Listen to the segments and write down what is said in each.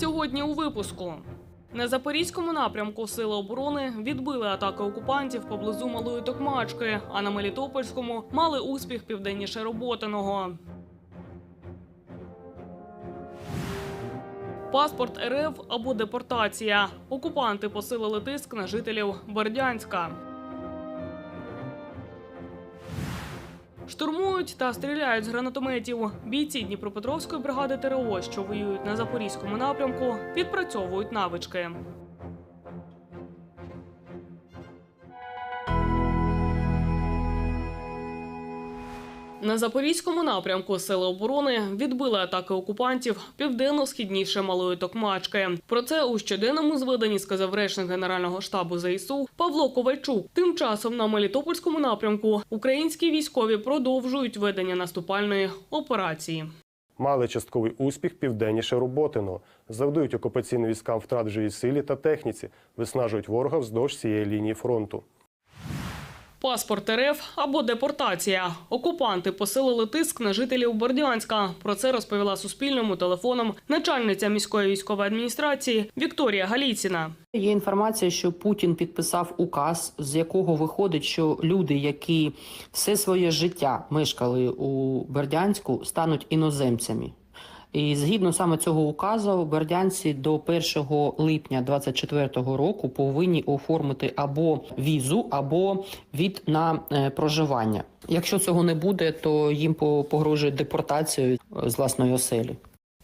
Сьогодні у випуску. На запорізькому напрямку Сили оборони відбили атаки окупантів поблизу Малої Токмачки, а на Мелітопольському мали успіх південніше Роботиного. Паспорт РФ або депортація. Окупанти посилили тиск на жителів Бердянська. Штурмують та стріляють з гранатометів. Бійці Дніпропетровської бригади ТРО, що воюють на запорізькому напрямку, відпрацьовують навички. На запорізькому напрямку Сили оборони відбили атаки окупантів південно-східніше Малої Токмачки. Про це у щоденному зведенні сказав речник Генерального штабу ЗСУ Павло Ковальчук. Тим часом на Мелітопольському напрямку українські військові продовжують ведення наступальної операції. Мали частковий успіх південніше Роботино, завдають окупаційним військам втрат живій силі та техніці, виснажують ворога вздовж цієї лінії фронту. Паспорт РФ або депортація. Окупанти посилили тиск на жителів Бордянська. Про це розповіла Суспільному телефоном начальниця міської військової адміністрації Вікторія Галіціна. Є інформація, що Путін підписав указ, з якого виходить, що люди, які все своє життя мешкали у Бердянську, стануть іноземцями. І згідно саме цього указу, бердянці до 1 липня 2024 року повинні оформити або візу, або від на е, проживання. Якщо цього не буде, то їм по- погрожує депортацією з власної оселі.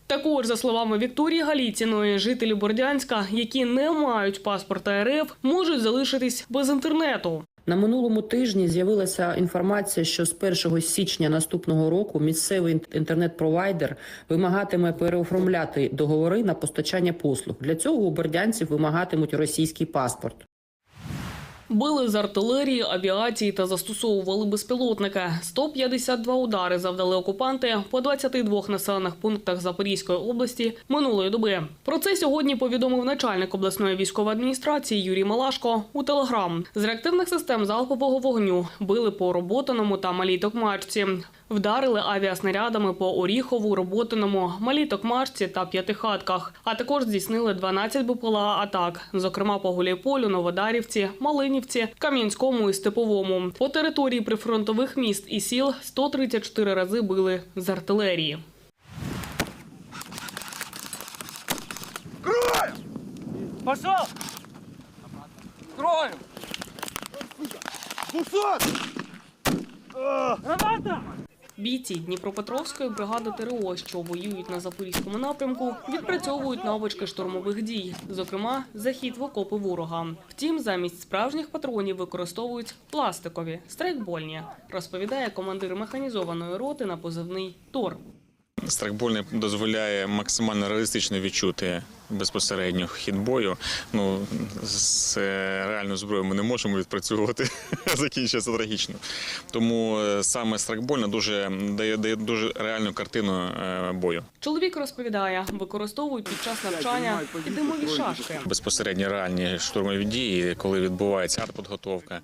Також, за словами Вікторії Галіціної, жителі Бордянська, які не мають паспорта РФ, можуть залишитись без інтернету. На минулому тижні з'явилася інформація, що з 1 січня наступного року місцевий інтернет-провайдер вимагатиме переоформляти договори на постачання послуг. Для цього у бердянців вимагатимуть російський паспорт. Били з артилерії, авіації та застосовували безпілотники. 152 удари завдали окупанти по 22 населених пунктах Запорізької області минулої доби. Про це сьогодні повідомив начальник обласної військової адміністрації Юрій Малашко у телеграм. З реактивних систем залпового вогню били по роботаному та малій токмачці. Вдарили авіаснарядами по Оріхову, Роботиному, Малій Токмачці та П'ятихатках. А також здійснили 12 БПЛА атак, зокрема по Гуляйполю, Новодарівці, Малинівці, Кам'янському і Степовому. По території прифронтових міст і сіл 134 рази били з артилерії. Пошел! Строим! Граната! Бійці Дніпропетровської бригади ТРО, що воюють на запорізькому напрямку, відпрацьовують навички штурмових дій, зокрема захід в окопи ворога. Втім, замість справжніх патронів використовують пластикові страйкбольні, розповідає командир механізованої роти на позивний Тор. Страйкбольний дозволяє максимально реалістично відчути безпосередньо хід бою. Ну з реальною зброєю ми не можемо відпрацьовувати, закінчується трагічно. Тому е, саме страйкбольна дуже дає, дає дуже реальну картину е, бою. Чоловік розповідає, використовують під час навчання і димові шашки. Безпосередньо реальні штурмові дії, коли відбувається артподготовка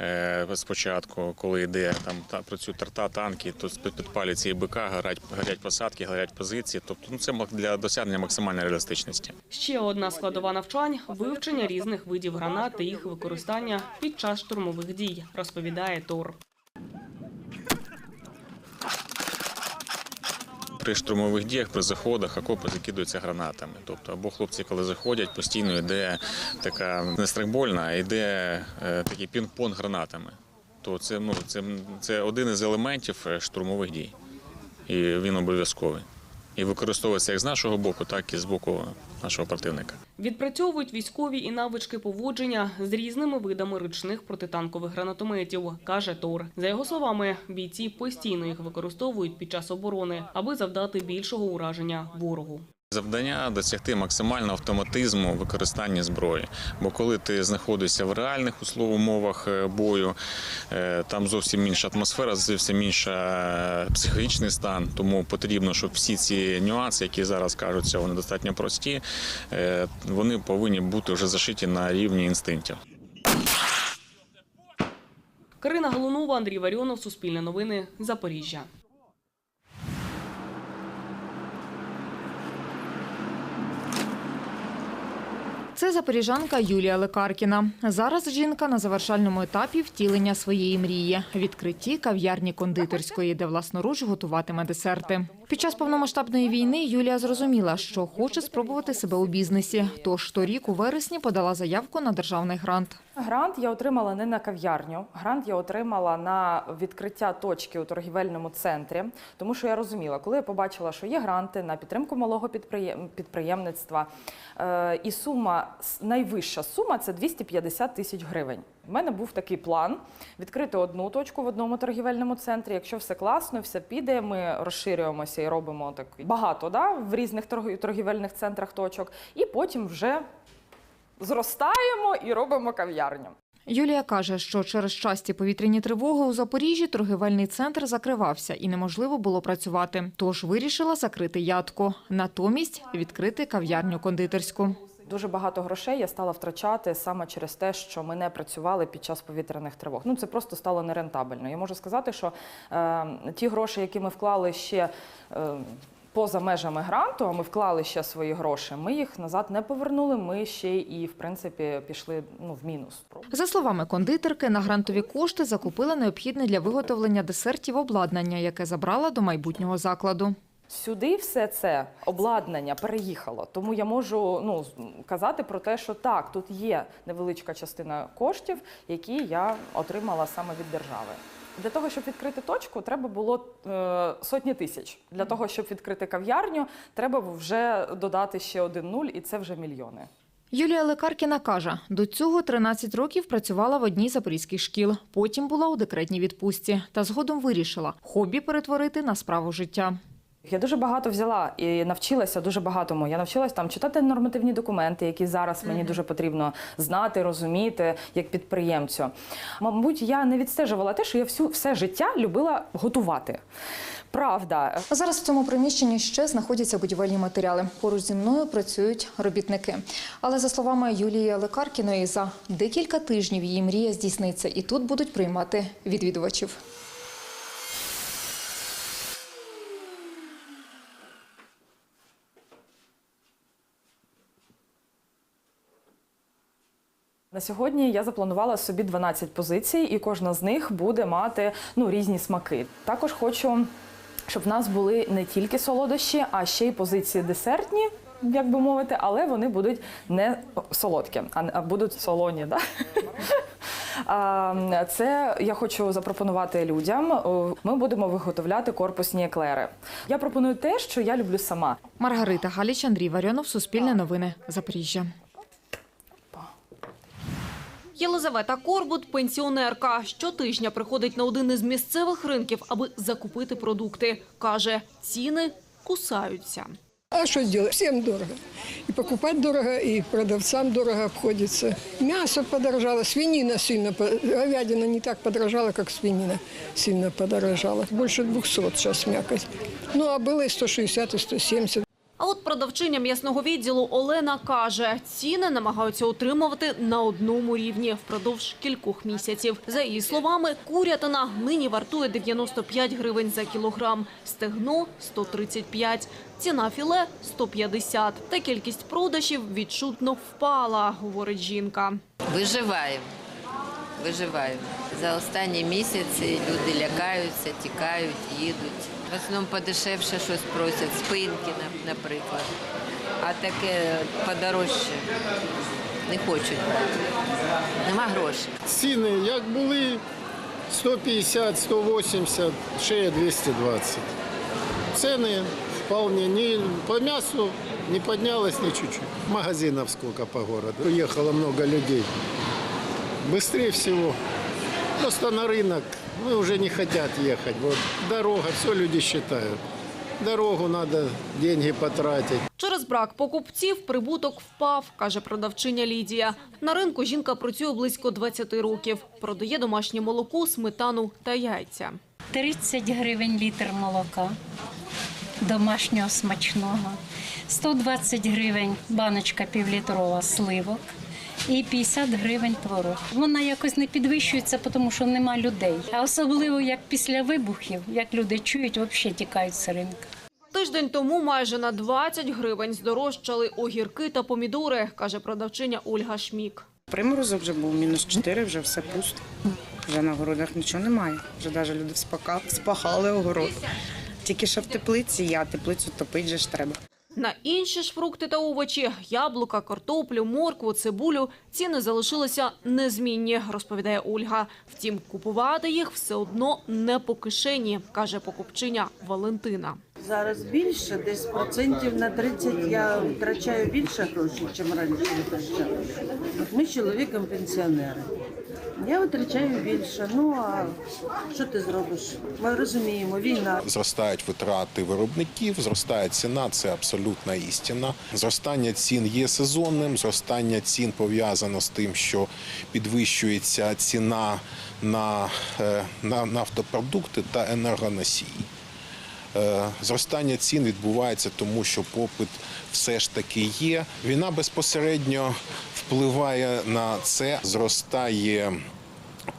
е, спочатку, коли йде там та працюють тарта, танки, то під- підпалюються і БК, горять, горять посадки, горять позиції. Тобто ну, це для досягнення максимальної реалістичності. Ще одна складова навчань вивчення різних видів гранат та їх використання під час штурмових дій, розповідає Тор. При штурмових діях, при заходах окопи закидуються гранатами. Тобто, або хлопці, коли заходять, постійно йде така не страйкбольна, а йде е, такий пінг-понг гранатами. То це, ну, це, це один із елементів е, штурмових дій. І він обов'язковий. І використовується як з нашого боку, так і з боку нашого противника. Відпрацьовують військові і навички поводження з різними видами ручних протитанкових гранатометів, каже Тор. За його словами, бійці постійно їх використовують під час оборони, аби завдати більшого ураження ворогу. Завдання досягти максимального автоматизму використання зброї. Бо коли ти знаходишся в реальних умовах е, бою, е, там зовсім інша атмосфера, зовсім інша е, психологічний стан. Тому потрібно, щоб всі ці нюанси, які зараз кажуться, вони достатньо прості, вони повинні бути вже зашиті на рівні інстинктів. Карина Голунова, Андрій Варіонов, Суспільне новини, Запоріжжя. Це запоріжанка Юлія Лекаркіна. Зараз жінка на завершальному етапі втілення своєї мрії – відкритті кав'ярні кондитерської, де власноруч готуватиме десерти. Під час повномасштабної війни Юлія зрозуміла, що хоче спробувати себе у бізнесі. Тож торік у вересні подала заявку на державний грант. Грант я отримала не на кав'ярню. Грант я отримала на відкриття точки у торгівельному центрі, тому що я розуміла, коли я побачила, що є гранти на підтримку малого підприємництва, е, і сума найвища сума це 250 тисяч гривень. У мене був такий план відкрити одну точку в одному торгівельному центрі. Якщо все класно, все піде, ми розширюємося і робимо так багато да, в різних торг- торгівельних центрах точок, і потім вже зростаємо і робимо кав'ярню. Юлія каже, що через часті повітряні тривоги у Запоріжжі торгівельний центр закривався і неможливо було працювати. Тож вирішила закрити ядку. Натомість відкрити кав'ярню кондитерську. Дуже багато грошей я стала втрачати саме через те, що ми не працювали під час повітряних тривог. Ну це просто стало нерентабельно. Я можу сказати, що е, ті гроші, які ми вклали ще. Е, Поза межами гранту, а ми вклали ще свої гроші. Ми їх назад не повернули. Ми ще і в принципі пішли ну в мінус. За словами кондитерки, на грантові кошти закупила необхідне для виготовлення десертів обладнання, яке забрала до майбутнього закладу. Сюди все це обладнання переїхало. Тому я можу ну, казати про те, що так, тут є невеличка частина коштів, які я отримала саме від держави. Для того, щоб відкрити точку, треба було е, сотні тисяч. Для того, щоб відкрити кав'ярню, треба вже додати ще один нуль, і це вже мільйони. Юлія Лекаркіна каже, до цього 13 років працювала в одній запорізьких шкіл. Потім була у декретній відпустці та згодом вирішила хобі перетворити на справу життя. Я дуже багато взяла і навчилася дуже багатому. Я навчилась там читати нормативні документи, які зараз мені дуже потрібно знати, розуміти як підприємцю. Мабуть, я не відстежувала те, що я всю все життя любила готувати. Правда, Зараз в цьому приміщенні ще знаходяться будівельні матеріали. Поруч зі мною працюють робітники. Але за словами Юлії Лекаркіної, за декілька тижнів її мрія здійсниться, і тут будуть приймати відвідувачів. На сьогодні я запланувала собі 12 позицій, і кожна з них буде мати ну, різні смаки. Також хочу, щоб в нас були не тільки солодощі, а ще й позиції десертні, як би мовити, але вони будуть не солодкі, а будуть солоні. Да? Це я хочу запропонувати людям. Ми будемо виготовляти корпусні еклери. Я пропоную те, що я люблю сама. Маргарита Галіч, Андрій Варіонов, Суспільне новини, Запоріжжя. Єлизавета Корбут – пенсіонерка. Щотижня приходить на один із місцевих ринків, аби закупити продукти. Каже, ціни кусаються. А что сделать? Всем дорого. И покупать дорого, и продавцам дорого обходится. Мясо подорожало, свинина сильно, говядина не так подорожала, как свинина сильно подорожала. Больше 200 сейчас мякоть. Ну, а было и 160, и 170. А от продавчиня м'ясного відділу Олена каже, ціни намагаються утримувати на одному рівні впродовж кількох місяців. За її словами, курятина нині вартує 95 гривень за кілограм, стегно – 135, ціна філе – 150. Та кількість продажів відчутно впала, говорить жінка. Виживаємо. Виживаємо. За останні місяці люди лякаються, тікають, їдуть. В основному подешевше щось просять, спинки, наприклад. А таке подорожче не хочуть. Нема грошей. Ціни як були 150, 180, ще є 220. Ціни вполне не по м'ясу не піднялось ні чуть-чуть. Магазинів сколько по городу. Уехало много людей. Быстрее всего. Просто на рынок ну, уже не хотят ехать. Вот дорога, все люди считают. Дорогу надо деньги потратить. Через брак покупців прибуток впав, каже продавчиня Лідія. На ринку жінка працює близько 20 років. Продає домашнє молоко, сметану та яйця. 30 гривень літр молока домашнього смачного, 120 гривень баночка півлітрова сливок і 50 гривень творог. Вона якось не підвищується, тому що нема людей. А особливо як після вибухів, як люди чують, взагалі тікають з ринку. Тиждень тому майже на 20 гривень здорожчали огірки та помідори, каже продавчиня Ольга Шмік. Приморозок вже був мінус 4, вже все пусто. Вже на городах нічого немає. Вже навіть люди спака- спахали огород. Тільки що в теплиці а теплицю топити же ж треба. На інші ж фрукти та овочі – яблука, картоплю, моркву, цибулю – ціни залишилися незмінні, розповідає Ольга. Втім, купувати їх все одно не по кишені, каже покупчиня Валентина. Зараз більше, десь процентів на 30 я втрачаю більше грошей, ніж раніше ми чоловіком пенсіонери. Я витрачаю більше. Ну а що ти зробиш? Ми розуміємо, війна. Зростають витрати виробників, зростає ціна, це абсолютна істина. Зростання цін є сезонним. Зростання цін пов'язано з тим, що підвищується ціна на, е, на нафтопродукти та енергоносії. Е, Зростання цін відбувається тому, що попит все ж таки є. Війна безпосередньо впливає на це. Зростає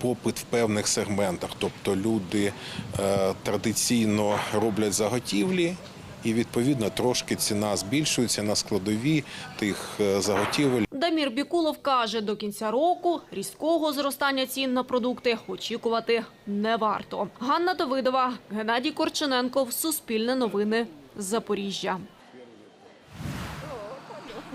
попит в певних сегментах. Тобто люди е, традиційно роблять заготівлі. І відповідно трошки ціна збільшується на складові тих е, заготівель. Дамір Бікулов каже, до кінця року різкого зростання цін на продукти очікувати не варто. Ганна Давидова, Геннадій Корчененков, Суспільне новини, Запоріжжя.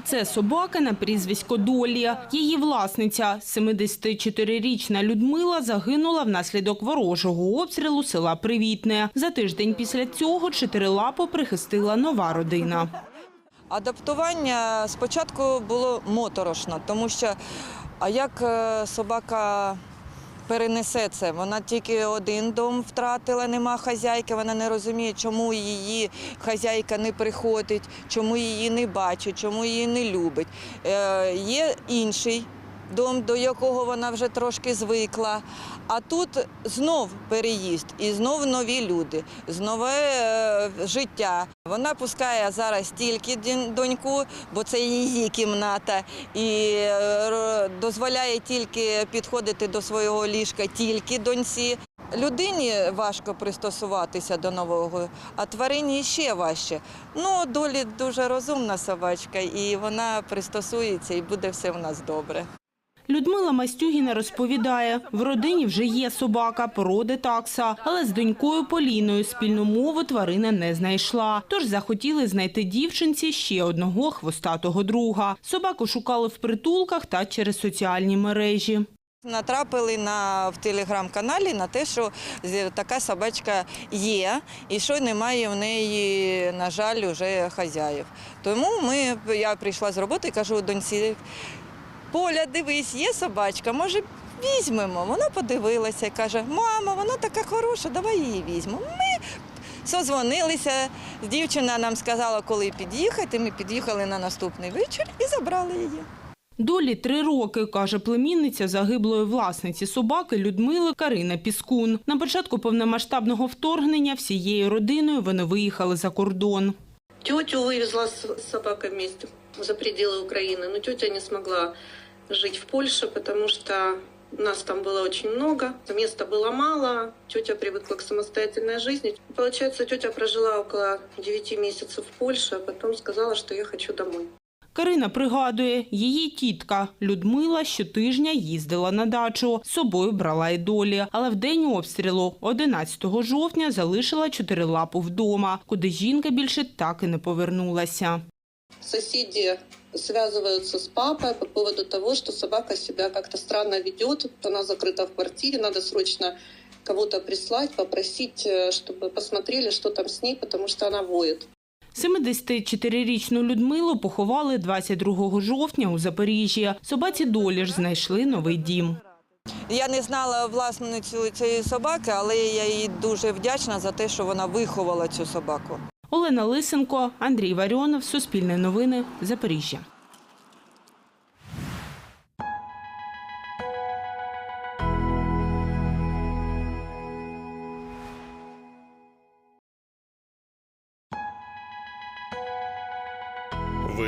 Це собака на прізвисько Долія. Її власниця, 74-річна Людмила, загинула внаслідок ворожого обстрілу села Привітне. За тиждень після цього чотирилапу прихистила нова родина. Адаптування спочатку було моторошно, тому що а як е, собака перенесе це? Вона тільки один дом втратила, нема хазяйки, вона не розуміє, чому її хазяйка не приходить, чому її не бачить, чому її не любить. Е, є інший дом, до якого вона вже трошки звикла. А тут знов переїзд і знов нові люди, знове е, життя. Вона пускає зараз тільки доньку, бо це її кімната, і е, дозволяє тільки підходити до свого ліжка тільки доньці. Людині важко пристосуватися до нового, а тварині ще важче. Ну, долі дуже розумна собачка, і вона пристосується, і буде все в нас добре. Людмила Мастюгіна розповідає, в родині вже є собака породи такса, але з донькою Поліною спільну мову тварина не знайшла. Тож захотіли знайти дівчинці ще одного хвостатого друга. Собаку шукали в притулках та через соціальні мережі. Натрапили на в телеграм-каналі на те, що така собачка є, і що немає в неї, на жаль, вже хазяїв. Тому ми, я прийшла з роботи і кажу доньці, Поля, дивись, є собачка, може візьмемо. Вона подивилася і каже, мама, вона така хороша, давай її візьмемо. Ми созвонилися, дівчина нам сказала, коли під'їхати. Ми під'їхали на наступний вечір і забрали її. Долі три роки, каже племінниця загиблої власниці собаки Людмили Карина Піскун. На початку повномасштабного вторгнення всією родиною вони виїхали за кордон. Тетю вывезла с собакой вместе за пределы Украины, но тетя не смогла жить в Польше, потому что нас там было очень много, места было мало, тетя привыкла к самостоятельной жизни. Получается, тетя прожила около 9 месяцев в Польше, а потом сказала, что я хочу домой. Карина пригадує, її тітка Людмила щотижня їздила на дачу, з собою брала й долі. Але в день обстрілу, 11 жовтня, залишила чотирилапу вдома, куди жінка більше так і не повернулася. Соседи связываются с папой по поводу того, что собака себя как-то странно ведет, она закрыта в квартире, надо срочно кого-то прислать, попросить, э, чтобы посмотрели, что там с ней, потому что она воет. 74-річну Людмилу поховали 22 жовтня у Запоріжжі. Собаці долі ж знайшли новий дім. Я не знала власницю цієї собаки, але я їй дуже вдячна за те, що вона виховала цю собаку. Олена Лисенко, Андрій Варіонов, Суспільне новини, Запоріжжя.